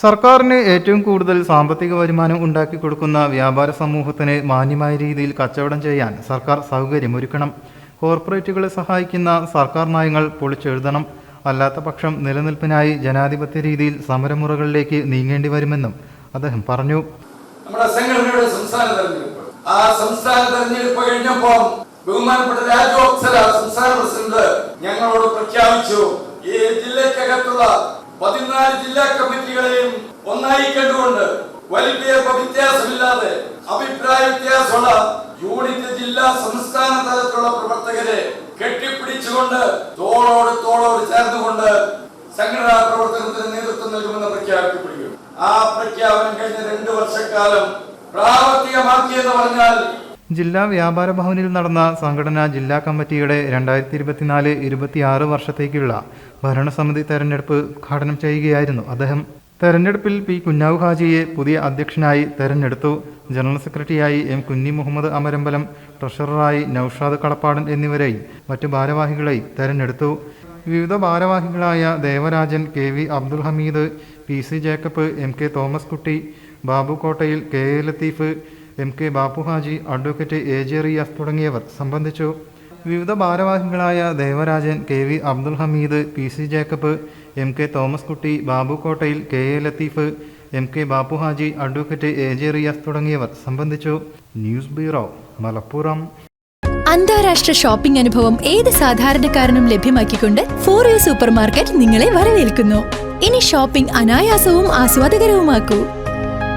സർക്കാരിന് ഏറ്റവും കൂടുതൽ സാമ്പത്തിക വരുമാനം ഉണ്ടാക്കി കൊടുക്കുന്ന വ്യാപാര സമൂഹത്തിന് മാന്യമായ രീതിയിൽ കച്ചവടം ചെയ്യാൻ സർക്കാർ സൗകര്യമൊരുക്കണം കോർപ്പറേറ്റുകളെ സഹായിക്കുന്ന സർക്കാർ നയങ്ങൾ പൊളിച്ചെഴുതണം. അല്ലാത്ത പക്ഷം നിലനിൽപ്പിനായി ജനാധിപത്യ രീതിയിൽ സമരമുറകളിലേക്ക് നീങ്ങേണ്ടി വരുമെന്നും അദ്ദേഹം പറഞ്ഞു. നമ്മുടെ ആ ബഹുമാനപ്പെട്ട സംസ്ഥാന പ്രസിഡന്റ് ഞങ്ങളോട് പ്രഖ്യാപിച്ചു ഈ ജില്ലക്കകത്തുള്ള പതിനാല് ജില്ലാ കമ്മിറ്റികളെയും ഒന്നായി കണ്ടുകൊണ്ട് വലിയ വ്യത്യാസമില്ലാതെ അഭിപ്രായ വ്യത്യാസമുള്ള യൂണിറ്റ് ജില്ലാ സംസ്ഥാന തലത്തിലുള്ള പ്രവർത്തകരെ കെട്ടിപ്പിടിച്ചുകൊണ്ട് തോളോട് തോളോട് ചേർന്നുകൊണ്ട് സംഘടനാ പ്രവർത്തനത്തിന് നേതൃത്വം നൽകുമെന്ന് പ്രഖ്യാപിക്കപ്പെടുകയും ആ പ്രഖ്യാപനം കഴിഞ്ഞ രണ്ടു വർഷക്കാലം പ്രാവർത്തികമാക്കിയെന്ന് പറഞ്ഞാൽ ജില്ലാ വ്യാപാര ഭവനിൽ നടന്ന സംഘടനാ ജില്ലാ കമ്മിറ്റിയുടെ രണ്ടായിരത്തി ഇരുപത്തിനാല് ഇരുപത്തിയാറ് വർഷത്തേക്കുള്ള ഭരണസമിതി തെരഞ്ഞെടുപ്പ് ഉദ്ഘാടനം ചെയ്യുകയായിരുന്നു അദ്ദേഹം. തെരഞ്ഞെടുപ്പിൽ പി കുഞ്ഞാവു ഹാജിയെ പുതിയ അധ്യക്ഷനായി തെരഞ്ഞെടുത്തു. ജനറൽ സെക്രട്ടറിയായി എം കുഞ്ഞി മുഹമ്മദ് അമരമ്പലം ട്രഷററായി നൌഷാദ് കളപ്പാടൻ എന്നിവരെയും മറ്റു ഭാരവാഹികളെയും തെരഞ്ഞെടുത്തു. വിവിധ ഭാരവാഹികളായ Devarajan K V Abdul Hameed P C Jacob M K Thomas Kutty Babu Kottayil K A Latheef M K Bappuhaji advocate A J Riyas തുടങ്ങിയവർ സംബന്ധിച്ചു. വിവിധ ഭാരവാഹികളായ Devarajan K V Abdul Hameed P C Jacob M K Thomas Kutty Babu Kottayil K A Latheef M K Bappuhaji advocate A J Riyas തുടങ്ങിയവർ സംബന്ധിച്ചു. News bureau Malappuram. അന്താരാഷ്ട്ര shopping അനുഭവം ഏത് സാധാരണക്കാരനും ലഭ്യമാക്കിക്കൊണ്ട് ഫോർ യു സൂപ്പർ മാർക്കറ്റ് നിങ്ങളെ വരവേൽക്കുന്നു. ഇനി ഷോപ്പിംഗ് അനായാസവും ആസ്വാദകരവുമാക്കൂ.